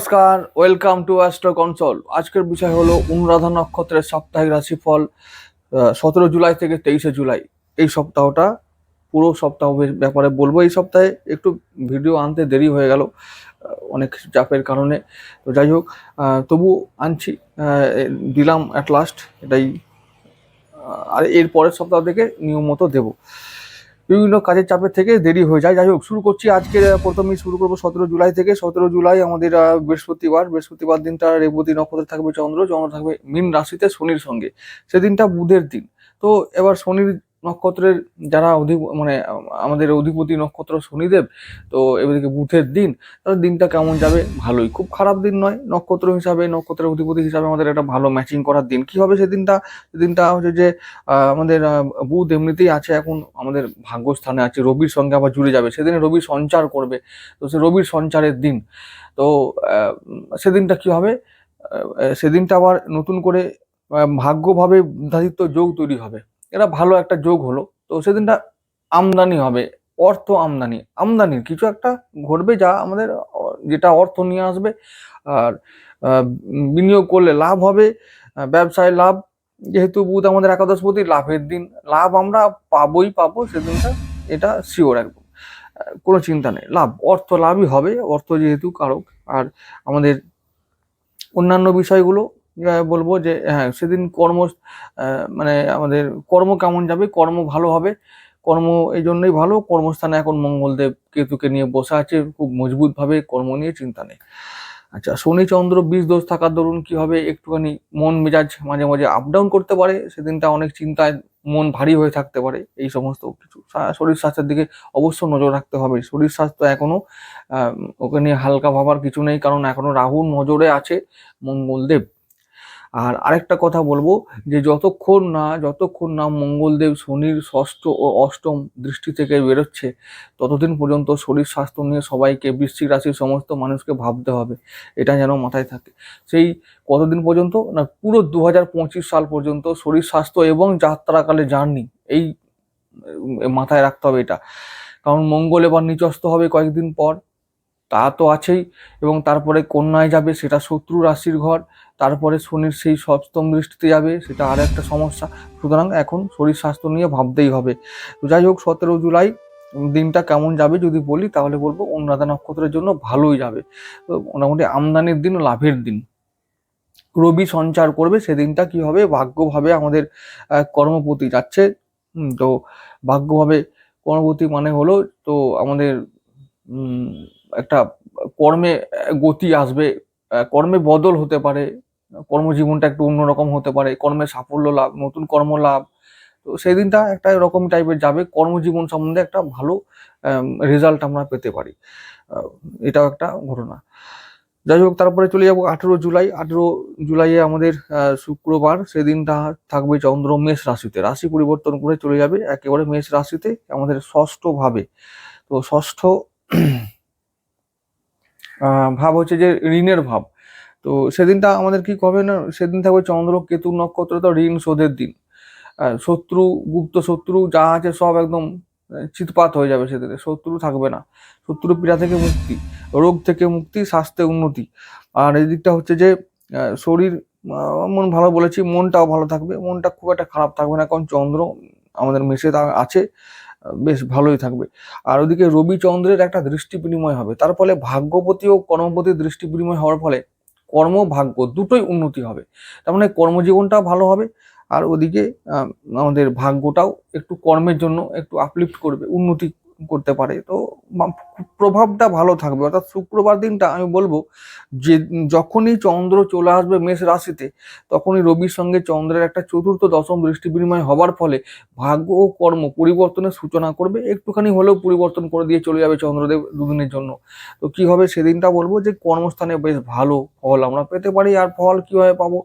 নমস্কার welcome to astro console আজকের বিষয় হলো অনুরাধা নক্ষত্রের সাপ্তাহিক রাশিফল সতেরো জুলাই থেকে তেইশে জুলাই। এই সপ্তাহটা, পুরো সপ্তাহ ব্যাপারে বলব, এই সপ্তাহে একটু ভিডিও আনতে দেরি হয়ে গেল অনেক চাপের কারণে। তো যাই হোক তবু আনছি দিলাম অ্যাট লাস্ট এটাই আর এর পরের সপ্তাহ থেকে নিয়ম মতো দেবো। বিভিন্ন কাজের চাপের থেকে দেরি হয়ে যায়। যাই হোক, শুরু করছি আজকে প্রথমেই শুরু করব সতেরো জুলাই থেকে। সতেরো জুলাই আমাদের বৃহস্পতিবার। বৃহস্পতিবার দিনটা রেবতী নক্ষত্রে থাকবে চন্দ্র চন্দ্র থাকবে মীন রাশিতে শনির সঙ্গে। সেদিনটা বুধের দিন। তো এবার শনির নক্ষত্রের যারা অধিক মানে আমাদের অধিপতি নক্ষত্র শনিদেব, তো এদিকে বুথের দিন তাহলে দিনটা কেমন যাবে? ভালোই। খুব খারাপ দিন নয়। নক্ষত্র হিসাবে, নক্ষত্রের অধিপতি হিসাবে আমাদের একটা ভালো ম্যাচিং করার দিন। কি হবে সেদিনটা? সেদিনটা হচ্ছে যে আমাদের বুধ এমনিতেই আছে এখন, আমাদের ভাগ্যস্থানে আছে। রবির সঙ্গে আবার জুড়ে যাবে। সেদিনে রবি সঞ্চার করবে। তো সে রবির সঞ্চারের দিন। তো সেদিনটা কি হবে? সেদিনটা আবার নতুন করে ভাগ্যভাবে নির্ধারিত যোগ তৈরি হবে। এটা ভালো একটা যোগ হলো। তো সেদিনটা আমদানি হবে, অর্থ আমদানি। আমদানির কিছু একটা ঘটবে যা আমাদের যেটা অর্থ নিয়ে আসবে, আর বিনিয়োগ করলে লাভ হবে ব্যবসায় লাভ। যেহেতু বুধ আমাদের একাদশপতি, লাভের দিন। লাভ আমরা পাবোই, পাবো সেদিনটা, এটা শিওর একদম। কোনো চিন্তা নেই। লাভ, অর্থ লাভই হবে, অর্থ যেহেতু কারক। আর আমাদের অন্যান্য বিষয়গুলো বলব যে হ্যাঁ সেদিন কর্ম মানে আমাদের কর্ম কেমন যাবে কর্ম ভালো হবে। কর্ম এই জন্যই ভালো কর্মস্থানে এখন মঙ্গলদেব কেতুকে নিয়ে বসে আছে খুব মজবুতভাবে কর্ম নিয়ে চিন্তা নেই। আচ্ছা শনি চন্দ্র দোষ থাকার দরুন কি হবে একটুখানি মন মেজাজ মাঝে মাঝে আপ ডাউন করতে পারে সেদিনটা অনেক চিন্তায় মন ভারী হয়ে থাকতে পারে এই সমস্ত কিছু। শরীর স্বাস্থ্যের দিকে অবশ্য নজর রাখতে হবে। শরীর স্বাস্থ্য এখনও আহ, ওকে নিয়ে হালকা ভাবার কিছু নেই কারণ এখনও রাহু নজরে আছে মঙ্গলদেব। আর আরেকটা কথা বলব যে যতক্ষণ না যতক্ষণ না মঙ্গলদেব শনির ষষ্ঠ ও অষ্টম দৃষ্টি থেকে বেরোচ্ছে, ততদিন পর্যন্ত শরীর স্বাস্থ্য নিয়ে সবাইকে, বৃশ্চিক রাশির সমস্ত মানুষকে ভাবতে হবে। এটা যেন মাথায় থাকে। সেই কতদিন পর্যন্ত? না, পুরো দু হাজার পঁচিশ সাল পর্যন্ত শরীর স্বাস্থ্য এবং যাত্রাকালে জার্নি, এই মাথায় রাখতে হবে এটা। কারণ মঙ্গল এবার নিচস্ত হবে কয়েকদিন পর, তা তো আছেই এবং তারপরে কন্যায় যাবে, সেটা শত্রু রাশির ঘর তারপরে শনির সেই সপ্তম দৃষ্টিতে যাবে, সেটা আর একটা সমস্যা। সুতরাং এখন শরীর স্বাস্থ্য নিয়ে ভাবতেই হবে। তো যাই হোক, সতেরো জুলাই দিনটা কেমন যাবে যদি বলি, তাহলে বলব অনুরাধা নক্ষত্রের জন্য ভালোই যাবে। মোটামুটি আমদানির দিন, লাভের দিন। রবি সঞ্চার করবে, সেদিনটা কি হবে? ভাগ্যভাবে আমাদের কর্মপতি যাচ্ছে। তো ভাগ্যভাবে কর্মপতি মানে হলো, তো আমাদের একটা কর্মে গতি আসবে কর্মে বদল হতে পারে কর্মজীবনটা একটু অন্যরকম হতে পারে কর্মের সাফল্য লাভ, নতুন কর্ম লাভ, তো সেই দিনটা একটা এরকম টাইপের যাবে, কর্মজীবন সম্বন্ধে একটা ভালো রেজাল্ট আমরা পেতে পারি। এটাও একটা ঘটনা। যাই হোক, তারপরে চলে যাব আঠেরো জুলাই। আঠেরো জুলাইয়ে আমাদের শুক্রবার সেদিনটা থাকবে চন্দ্র মেষ রাশিতে। রাশি পরিবর্তন করে চলে যাবে একেবারে মেষ রাশিতে, আমাদের ষষ্ঠ ভাবে তো ষষ্ঠ ভাব হচ্ছে যে ঋণের ভাব। তো সেদিনটা আমাদের কি কবে না, সেদিন থাকবে চন্দ্র, কেতু, নক্ষত্র তো ঋণ শোধের দিন। শত্রু, গুপ্ত শত্রু, যা আছে সব একদম চিৎপাত হয়ে যাবে সেদিনে, শত্রু থাকবে না। শত্রু পীড়া থেকে মুক্তি, রোগ থেকে মুক্তি, স্বাস্থ্যে উন্নতি। আর এই দিকটা হচ্ছে যে শরীর মন ভালো বলেছি, মনটাও ভালো থাকবে, মনটা খুব একটা খারাপ থাকবে না, কারণ চন্দ্র আমাদের তা- আছে, বেশ ভালোই থাকবে। আর ওদিকে রবি চন্দ্রের একটা দৃষ্টি বিনিময় হবে, তার ফলে ভাগ্যপতি ও কর্মপতির দৃষ্টি বিনিময় হওয়ার ফলে কর্ম ভাগ্য দুটোই উন্নতি হবে। তার মানে কর্মজীবনটাও ভালো হবে আর ওদিকে আমাদের ভাগ্যটাও একটু কর্মের জন্য একটু আপলিফ্ট করবে, উন্নতি করতে পারে। তো প্রভাবটা ভালো থাকবে। অর্থাৎ শুক্রবার দিনটা আমি বলব যে, যখনই চন্দ্র চলে আসবে মেষ রাশিতে, তখনই রবির সঙ্গে চন্দ্রের একটা চতুর্থ, দশম দৃষ্টি বিনিময় হওয়ার ফলে ভাগ্য ও কর্ম পরিবর্তনের সূচনা করবে। একটুখানি হলেও পরিবর্তন করে দিয়ে চলে যাবে চন্দ্রদেব দুদিনের জন্য। তো কি হবে সেদিনটা বলব যে, কর্মস্থানে বেশ ভালো ফল আমরা পেতে পারি। আর ফল কীভাবে পাবো?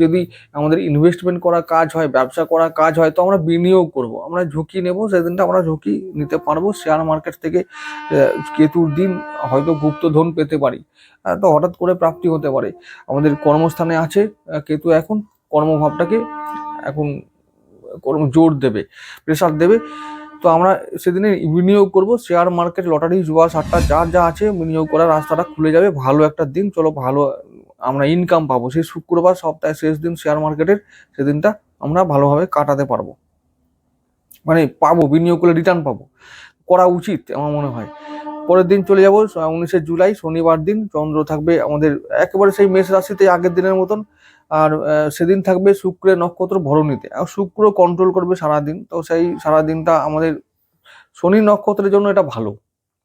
যদি আমাদের ইনভেস্টমেন্ট করা কাজ হয়, ব্যবসা করা কাজ হয়, তো আমরা বিনিয়োগ করব। আমরা ঝুঁকি নেব, সেদিনটা আমরা ঝুঁকি নিতে পারব। শেয়ার মার্কেট থেকে কেতুর দিন হয়তো গুপ্তধন পেতে পারি। তো হঠাৎ করে প্রাপ্তি হতে পারে। আমাদের কর্মস্থানে আছে কেতু এখন কর্মভাবটাকে এখন কর্ম, জোর দেবে প্রেসার দেবে। তো আমরা সেদিনে বিনিয়োগ করব। শেয়ার মার্কেট লটারি জুয়া, সাতটা যার যা আছে বিনিয়োগ করার রাস্তাটা খুলে যাবে। ভালো একটা দিন, চলো ভালো আমরা ইনকাম পাবো। সেই শুক্রবার সপ্তাহের শেষ দিন শেয়ার মার্কেটের সেদিনটা আমরা ভালোভাবে কাটাতে পারব। মানে পাবো, বিনিয়োগ করলে রিটার্ন পাবো। করা উচিত আমার মনে হয়। পরের দিন চলে যাব উনিশে জুলাই, শনিবার দিন চন্দ্র থাকবে আমাদের একেবারে সেই মেষ রাশিতে আগের দিনের মতন। আর সেদিন থাকবে শুক্রের নক্ষত্র ভরণীতে। আর শুক্র কন্ট্রোল করবে সারাদিন। তো সেই সারাদিনটা আমাদের শনি নক্ষত্রের জন্য এটা ভালো।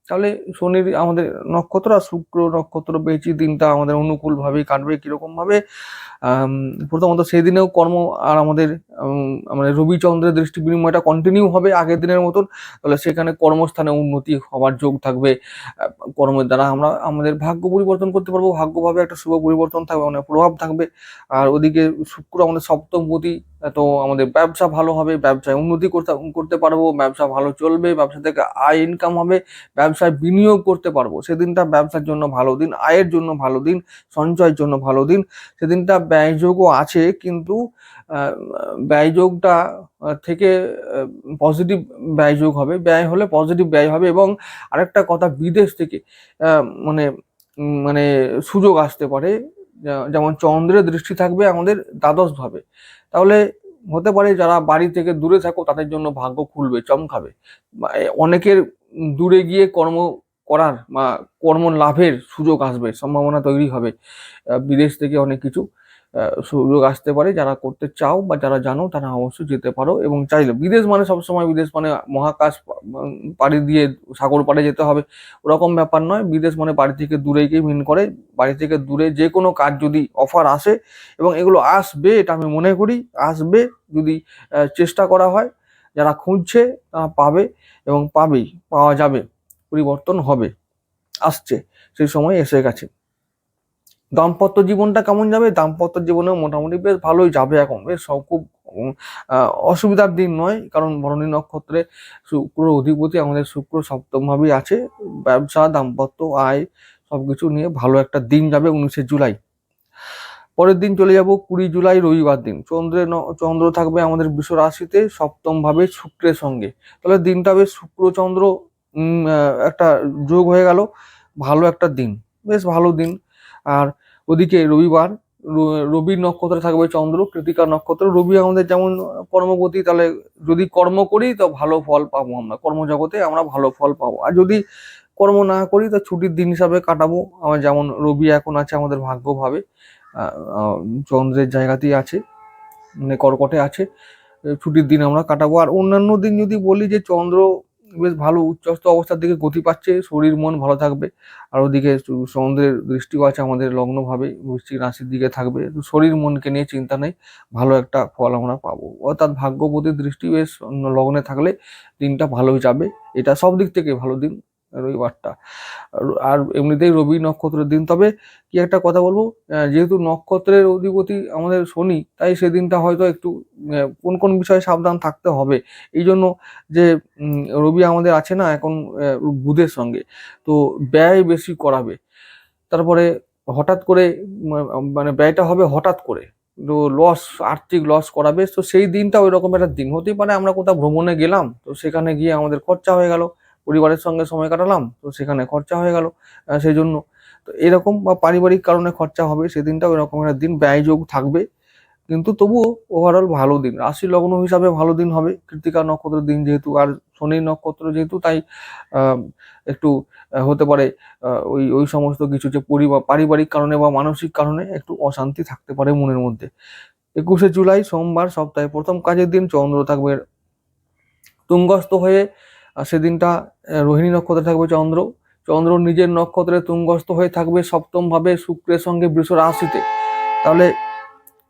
তাহলে শনির আমাদের নক্ষত্র আর শুক্র নক্ষত্র পেয়েছি দিনটা আমাদের অনুকূল ভাবে কাটবে কীরকম ভাবে আম, প্রথমত সেই দিনেও কর্ম আর আমাদের মানে রবিচন্দ্রের দৃষ্টি বিনিময়টা কন্টিনিউ হবে আগের দিনের মতন। তাহলে সেখানে কর্মস্থানে উন্নতি হওয়ার যোগ থাকবে। কর্মের দ্বারা আমরা আমাদের ভাগ্য পরিবর্তন করতে পারব। ভাগ্যভাবে একটা শুভ পরিবর্তন থাকবে মানে প্রভাব থাকবে। আর ওদিকে শুক্র আমাদের সপ্তমপতি তো আমাদের ব্যবসা ভালো হবে, ব্যবসায় উন্নতি করতে করতে পারব, ব্যবসা ভালো চলবে, ব্যবসা থেকে আয় ইনকাম হবে, ব্যবসায় বিনিয়োগ করতে পারব। সেদিনটা ব্যবসার জন্য ভালো দিন, আয়ের জন্য ভালো দিন, সঞ্চয়ের জন্য ভালো দিন। সেদিনটা ব্যয়যোগও আছে, কিন্তু ব্যয়যোগটা থেকে পজিটিভ ব্যয়যোগ হবে। ব্যয় হলে পজিটিভ ব্যয় হবে এবং আরেকটা কথা, বিদেশ থেকে মানে মানে সুযোগ আসতে পারে। যেমন চন্দ্রের দৃষ্টি থাকবে আমাদের দ্বাদশ ভাবে তাহলে হতে পারে যারা বাড়ি থেকে দূরে থাকো, তাদের জন্য ভাগ্য খুলবে, চমকাবে। অনেকের দূরে গিয়ে কর্ম করার বা কর্ম লাভের সুযোগ আসবে, সম্ভাবনা তৈরি হবে বিদেশ থেকে অনেক কিছু। সুযোগ আসতে পারে, যারা করতে চাও বা যারা জানো তারা অবশ্যই যেতে পারো এবং চাইলে বিদেশ মানে সবসময় বিদেশ মানে মহাকাশ পাড়ি দিয়ে সাগর পাড়ে যেতে হবে, ওরকম ব্যাপার নয়। বিদেশ মানে বাড়ি থেকে দূরে গিয়ে মিন করে, বাড়ি থেকে দূরে যে কোনো কাজ যদি অফার আসে এবং এগুলো আসবে এটা আমি মনে করি, আসবে যদি চেষ্টা করা হয়, যারা খুঁজছে তারা পাবে এবং পাবেই, পাওয়া যাবে, পরিবর্তন হবে, আসছে, সেই সময় এসে গেছে। দাম্পত্য জীবনটা কেমন যাবে? দাম্পত্য জীবনে মোটামুটি বেশ ভালোই যাবে এখন। বেশ সব খুব অসুবিধার দিন নয়। কারণ ভরণী নক্ষত্রে শুক্র অধিপতি আমাদের শুক্র সপ্তম ভাবেই আছে। ব্যবসা, দাম্পত্য, আয় সব কিছু নিয়ে ভালো একটা দিন যাবে উনিশে জুলাই। পরের দিন চলে যাব কুড়ি জুলাই রবিবার দিন। চন্দ্রের চন্দ্র থাকবে আমাদের বৃষ রাশিতে সপ্তম ভাবে শুক্রের সঙ্গে। তাহলে দিনটা বেশ শুক্র, চন্দ্র একটা যোগ হয়ে গেল। ভালো একটা দিন। বেশ ভালো দিন। আর ওদিকে রবিবার রবির নক্ষত্রে থাকবে চন্দ্র কৃতিকা নক্ষত্র। রবি আমাদের যেমন কর্মপতি, তাহলে যদি কর্ম করি তো ভালো ফল পাবো আমরা। কর্মজগতে আমরা ভালো ফল পাবো। আর যদি কর্ম না করি তো ছুটির দিন হিসাবে কাটাবো। আমার যেমন রবি এখন আছে আমাদের ভাগ্যভাবে চন্দ্রের জায়গাতেই আছে মানে কর্কটে আছে। ছুটির দিন আমরা কাটাবো। আর অন্যান্য দিন যদি বলি যে চন্দ্র বেশ ভালো উচ্চস্থ অবস্থার দিকে গতি পাচ্ছে, শরীর, মন ভালো থাকবে। আর ওদিকে সমুদ্রের দৃষ্টিও আছে আমাদের লগ্নভাবে বৃষ্টিক রাশির দিকে থাকবে। তো শরীর, মনকে নিয়ে চিন্তা নেই, ভালো একটা ফল আমরা পাবো। অর্থাৎ ভাগ্যবতীর দৃষ্টি বেশ লগ্নে থাকলে দিনটা ভালোই যাবে। এটা সব দিক থেকে ভালো দিন। রবিবারটা। আর- এমনিতেই রবি নক্ষত্রের দিন। তবে কি একটা কথা বলব? যেহেতু নক্ষত্রের অধিপতি আমাদের শনি, তাই সেদিনটা হয়তো একটু কোন কোন বিষয়ে সাবধান থাকতে হবে। এই জন্য যে রবি আমাদের আছে না এখন বুধের সঙ্গে, তো ব্যয় বেশি করাবে। তারপরে হঠাৎ করে মানে ব্যয়টা হবে হঠাৎ করে, তো লস আর্থিক লস করাবে। তো সেই দিনটা ওই রকম একটা দিন। হতেই পারে আমরা কোথাও ভ্রমণে গেলাম, তো সেখানে গিয়ে আমাদের খরচা হয়ে গেল। পরিবারের সঙ্গে সময় কাটালাম, তো সেখানে খরচা হয়ে গেল সেই জন্য তো এরকম বা পারিবারিক কারণে খরচা হবে সেদিনটা ওই রকম একটা দিন ব্যয়যোগ থাকবে। কিন্তু তবুও ওভারঅল ভালো দিন। রাশি লগ্ন হিসাবে ভালো দিন হবে। কৃতিকা নক্ষত্রের দিন যেহেতু, আর শনি নক্ষত্র যেহেতু, তাই একটু হতে পারে ওই ওই সমস্ত কিছু যে পরিবার পারিবারিক কারণে বা মানসিক কারণে একটু অশান্তি থাকতে পারে মনের মধ্যে। একুশে জুলাই, সোমবার, সপ্তাহে প্রথম কাজের দিন চন্দ্র থাকবে। তুঙ্গস্থ হয়ে সেদিনটা রোহিণী নক্ষত্রে থাকবে চন্দ্র। চন্দ্র নিজের নক্ষত্রে তুঙ্গস্থ হয়ে থাকবে সপ্তমভাবে শুক্রের সঙ্গে বৃষ রাশিতে। তাহলে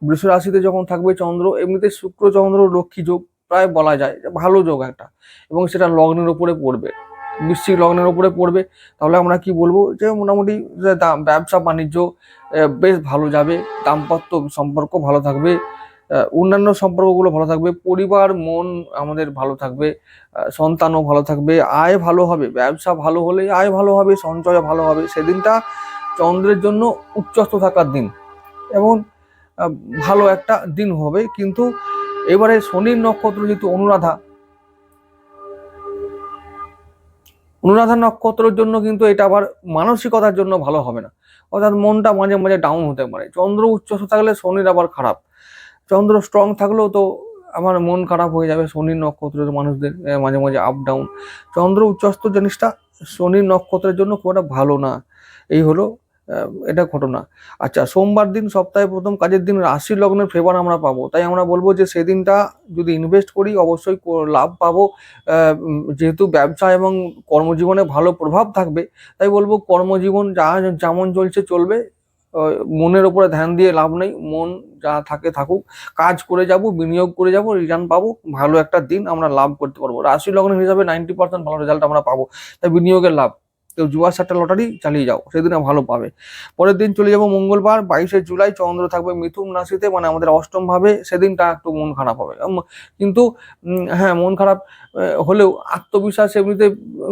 বৃষ রাশিতে যখন থাকবে চন্দ্র, এমনিতে শুক্র, চন্দ্র, লক্ষ্মী যোগ প্রায় বলা যায়। ভালো যোগ একটা। এবং সেটা লগ্নের উপরে পড়বে। বৃশ্চিক লগ্নের উপরে পড়বে। তাহলে আমরা কি বলব? যে মোটামুটি ব্যবসা, বাণিজ্য বেশ ভালো যাবে। দাম্পত্য সম্পর্ক ভালো থাকবে। অন্যান্য সম্পর্কগুলো ভালো থাকবে, পরিবার, মন আমাদের ভালো থাকবে সন্তানও ভালো থাকবে, আয় ভালো হবে, ব্যবসা ভালো হলে আয় ভালো হবে, সঞ্চয় ভালো হবে, সেদিনটা চন্দ্রের জন্য উচ্চস্থ থাকার দিন এবং ভালো একটা দিন হবে। কিন্তু এবারে শনির নক্ষত্র যেহেতু অনুরাধা অনুরাধা নক্ষত্রের জন্য কিন্তু এটা আবার মানসিকতার জন্য ভালো হবে না। অর্থাৎ মনটা মাঝে মাঝে ডাউন হতে পারে। চন্দ্র উচ্চস্থ থাকলে শনির আবার খারাপ। চন্দ্র স্ট্রং থাকলেও তো আমার মন খারাপ হয়ে যাবে শনির নক্ষত্রের মানুষদের মাঝে মাঝে আপ ডাউন চন্দ্র উচ্চস্ত জিনিসটা শনির নক্ষত্রের জন্য খুব একটা ভালো না। এই হলো এটা ঘটনা। আচ্ছা সোমবার দিন, সপ্তাহে প্রথম কাজের দিন রাশি লগ্নের ফেভার আমরা পাবো। তাই আমরা বলব যে সেদিনটা যদি ইনভেস্ট করি, অবশ্যই লাভ পাবো। যেহেতু ব্যবসা এবং কর্মজীবনে ভালো প্রভাব থাকবে, তাই বলব কর্মজীবন যা, যেমন চলছে, চলবে। মনের ওপরে ধ্যান দিয়ে লাভ নেই। মন যা থাকে থাকুক, কাজ করে যাব, বিনিয়োগ করে যাব রিটার্ন পাবো, ভালো একটা দিন আমরা লাভ করতে পারব। রাশি লগ্ন হিসাবে নাইনটি পার্সেন্ট ভালো রেজাল্ট আমরা পাবো। তাই বিনিয়োগের লাভ। কেউ জুয়া সাতটা লটারি চালিয়ে যাও সেদিনে ভালো পাবে। পরের দিন চলে যাব মঙ্গলবার বাইশে জুলাই চন্দ্র থাকবে মিথুন রাশিতে মানে আমাদের অষ্টম ভাবে সেদিনটা একটু মন খারাপ হবে। কিন্তু হ্যাঁ মন খারাপ হলেও আত্মবিশ্বাস এমনিতে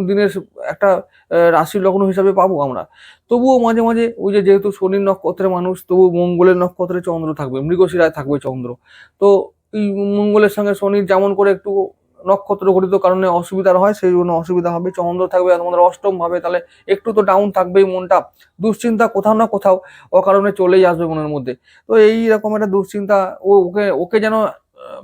দিনের একটা আহ, রাশি লগ্ন হিসাবে পাবো আমরা। তবুও মাঝে মাঝে ওই যে যেহেতু শনির নক্ষত্রের মানুষ তবু মঙ্গলের নক্ষত্রে চন্দ্র থাকবে মৃগশিরায় থাকবে চন্দ্র। তো এই মঙ্গলের সঙ্গে শনির যেমন করে একটু নক্ষত্র ঘটিত কারণে অসুবিধার হয়, সেই জন্য অসুবিধা হবে। চন্দ্র থাকবে আর আমাদের অষ্টম ভাবে, তাহলে একটু তো ডাউন থাকবেই মনটা। দুশ্চিন্তা কোথাও না কোথাও অকারণে চলেই আসবে মনের মধ্যে। তো এই রকম একটা দুশ্চিন্তা, ও ওকে ওকে যেন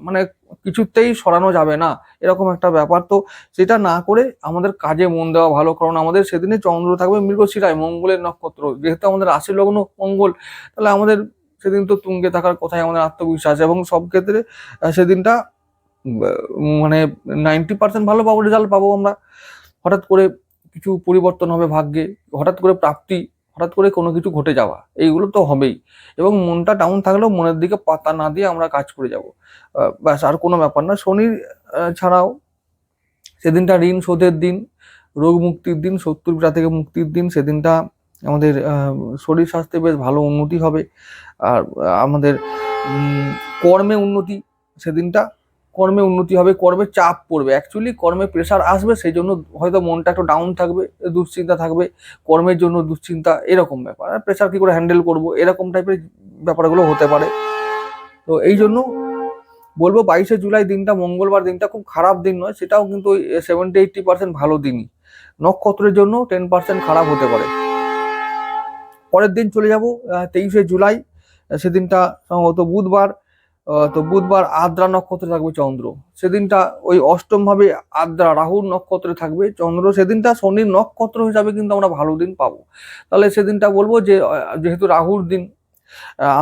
মানে কিছুতেই সরানো যাবে না, এরকম একটা ব্যাপার। তো সেটা না করে আমাদের কাজে মন দেওয়া ভালো, কারণ আমাদের সেদিনে চন্দ্র থাকবে মৃগশিরায়, মঙ্গলের নক্ষত্র। যেহেতু আমাদের রাশি লগ্ন মঙ্গল, তাহলে আমাদের সেদিন তো তুঙ্গে থাকার কথাই, আমাদের আত্মবিশ্বাস। এবং সব ক্ষেত্রে সেদিনটা মানে নাইনটি পার্সেন্ট ভালো পাবো রেজাল্ট পাবো আমরা। হঠাৎ করে কিছু পরিবর্তন হবে ভাগ্যে হঠাৎ করে প্রাপ্তি হঠাৎ করে কোনো কিছু ঘটে যাওয়া এইগুলো তো হবেই। এবং মনটা ডাউন থাকলেও মনের দিকে পাতা না দিয়ে আমরা কাজ করে যাব। ব্যাস আর কোনো ব্যাপার না। আহ, ছাড়াও সেদিনটা ঋণ শোধের দিন রোগ মুক্তির দিন শত্রু পীড়া থেকে মুক্তির দিন সেদিনটা আমাদের শরীর স্বাস্থ্যে বেশ ভালো উন্নতি হবে। আর আমাদের কর্মে উন্নতি সেদিনটা কর্মে উন্নতি হবে, কর্মে চাপ পড়বে। অ্যাকচুয়ালি কর্মে প্রেশার আসবে সেই জন্য হয়তো মনটা একটু ডাউন থাকবে, দুশ্চিন্তা থাকবে, কর্মের জন্য দুশ্চিন্তা, এরকম ব্যাপার। আর প্রেশার কী করে হ্যান্ডেল করব? এরকম টাইপের ব্যাপারগুলো হতে পারে। তো এই জন্য বলব বাইশে জুলাই দিনটা মঙ্গলবার দিনটা খুব খারাপ দিন নয়, সেটাও কিন্তু ওই সেভেন্টি এইটটি পার্সেন্ট ভালো দিনই। নক্ষত্রের জন্য টেন পার্সেন্ট খারাপ হতে পারে। পরের দিন চলে যাব তেইশে জুলাই সেদিনটা সম্ভবত বুধবার। তো বুধবার আদ্রা নক্ষত্রে থাকবে চন্দ্র। সেদিনটা ওই অষ্টম ভাবে আদ্রা রাহুর নক্ষত্রে থাকবে চন্দ্র। সেদিনটা শনির নক্ষত্র হিসাবে কিন্তু আমরা ভালো দিন পাবো। তাহলে সেদিনটা বলব যে যেহেতু রাহুর দিন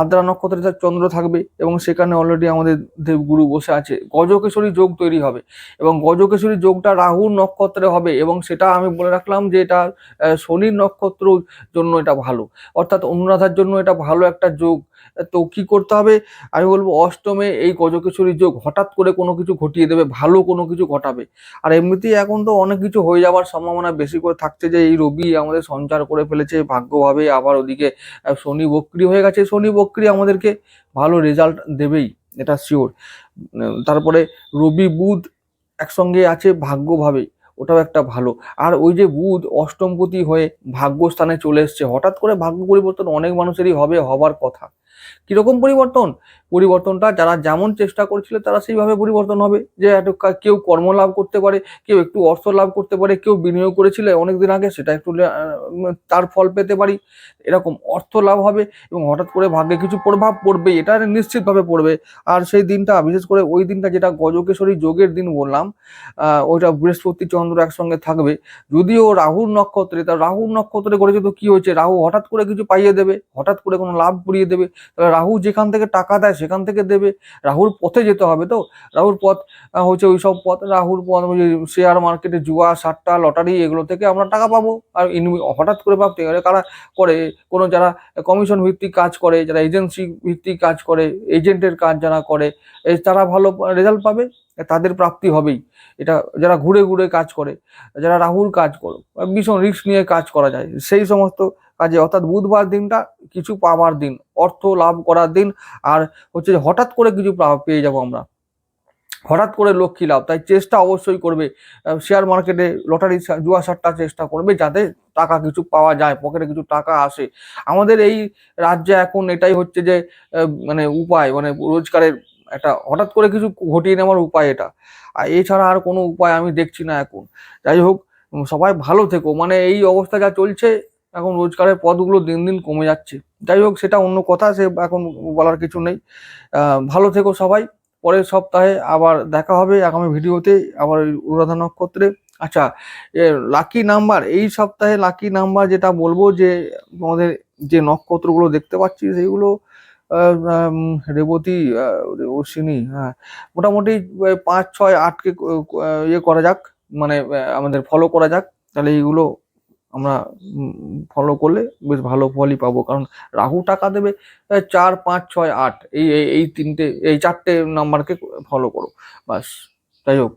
আদ্রা নক্ষত্রে তার চন্দ্র থাকবে এবং সেখানে অলরেডি আমাদের দেবগুরু বসে আছে। গজকেশরী যোগ তৈরি হবে এবং গজকেশরী যোগটা রাহুর নক্ষত্রে হবে এবং সেটা আমি বলে রাখলাম যে এটা শনির নক্ষত্র জন্য এটা ভালো। অর্থাৎ অনুরাধার জন্য এটা ভালো একটা যোগ। তো কি করতে হবে? আমি বলব অষ্টমে এই গজকেশরী যোগ হঠাৎ করে কোনো কিছু ঘটিয়ে দেবে, ভালো কোনো কিছু ঘটাবে। আর এমনিতেই এখন তো অনেক কিছু হয়ে যাওয়ার সম্ভাবনা বেশি করে থাকছে যে এই রবি আমাদের সঞ্চার করে ফেলেছে, ভাগ্যভাবে আবার ওদিকে শনি বক্রি হয়ে গেছে। শনি বক্রি আমাদেরকে ভালো রেজাল্ট দেবেই, এটা শিওর তারপরে রবি বুধ একসঙ্গে আছে ভাগ্যভাবে, ওটাও একটা ভালো। আর ওই যে বুধ অষ্টমপতি হয়ে ভাগ্যস্থানে চলে এসছে, হঠাৎ করে ভাগ্য পরিবর্তন অনেক মানুষেরই হবে হবার কথা। কীরকম পরিবর্তন? পরিবর্তনটা যারা যেমন চেষ্টা করছিল, তারা সেইভাবে পরিবর্তন হবে। যে কেউ কর্ম লাভ করতে পারে, কেউ একটু অর্থ লাভ করতে পারে, কেউ বিনিয়োগ করেছিল অনেকদিন আগে, সেটা একটু তার ফল পেতে পারি। এরকম অর্থ লাভ হবে এবং হঠাৎ করে ভাগ্যে কিছু প্রভাব পড়বে, এটা নিশ্চিতভাবে পড়বে। আর সেই দিনটা, বিশেষ করে ওই দিনটা যেটা গজকেশরী যোগের দিন বললাম ওইটা বৃহস্পতি চন্দ্র একসঙ্গে থাকবে। যদিও রাহুর নক্ষত্রে, তা রাহুর নক্ষত্রে করেছে তো কি হয়েছে, রাহু হঠাৎ করে কিছু পাইয়ে দেবে, হঠাৎ করে কোনো লাভ পুড়িয়ে দেবে রাহু যেখান থেকে টাকা দেয় সেখান থেকে দেবে। রাহুর পথে যেতে হবে তো? রাহুর পথ হচ্ছে ওই সব পথ, রাহুর পথ শেয়ার মার্কেটে জুয়া, সাট্টা লটারি এগুলো থেকে আমরা টাকা পাবো। আর হঠাৎ করে ভাবতে গেলে কারা করে? কোনো যারা কমিশন ভিত্তিক কাজ করে, যারা এজেন্সি ভিত্তিক কাজ করে এজেন্টের কাজ যারা করে তারা ভালো রেজাল্ট পাবে? তাদের প্রাপ্তি হবেই। এটা যারা ঘুরে ঘুরে কাজ করে, যারা রাহুর কাজ করো, ভীষণ রিস্ক নিয়ে কাজ করা যায়। সেই সমস্ত কাজে, অর্থাৎ বুধবার দিনটা কিছু পাওয়ার দিন, অর্থ লাভ করার দিন, আর হচ্ছে হঠাৎ করে কিছু পেয়ে যাব আমরা। হঠাৎ করে লক্ষ্মী লাভ, তাই চেষ্টা অবশ্যই করবে। শেয়ার মার্কেটে লটারি জুয়া সাট্টা চেষ্টা করবে, যাতে টাকা কিছু পাওয়া যায় পকেটে কিছু টাকা আসে। আমাদের এই রাজ্যে এখন এটাই হচ্ছে যে মানে উপায় মানে রোজগারের একটা, হঠাৎ করে কিছু ঘটিয়ে নেওয়ার উপায় এটা। আর এছাড়া আর কোনো উপায় আমি দেখছি না এখন। যাই হোক সবাই ভালো থেকো। মানে এই অবস্থা যা চলছে এখন রোজগারের পথগুলো দিন দিন কমে যাচ্ছে। যাই হোক, সেটা অন্য কথা, সে এখন বলার কিছু নেই। ভালো থেকো সবাই। পরের সপ্তাহে আবার দেখা হবে আগামী ভিডিওতে আবার অনুরাধা নক্ষত্রে। আচ্ছা লাকি নাম্বার এই সপ্তাহে লাকি নাম্বার যেটা বলব যে আমাদের যে নক্ষত্রগুলো দেখতে পাচ্ছি সেইগুলো রেবতী অশ্বিনী হ্যাঁ মোটামুটি পাঁচ, ছয়, আটকে ইয়ে করা যাক মানে আমাদের ফলো করা যাক। তাহলে এইগুলো আমরা ফলো করলে বেশ ভালো ফলই পাবো। কারণ রাহু টাকা দেবে চার, পাঁচ, ছয়, আট, এই, এই- তিনটে, এই চারটে নাম্বারকে ফলো করো। বাস, যাই হোক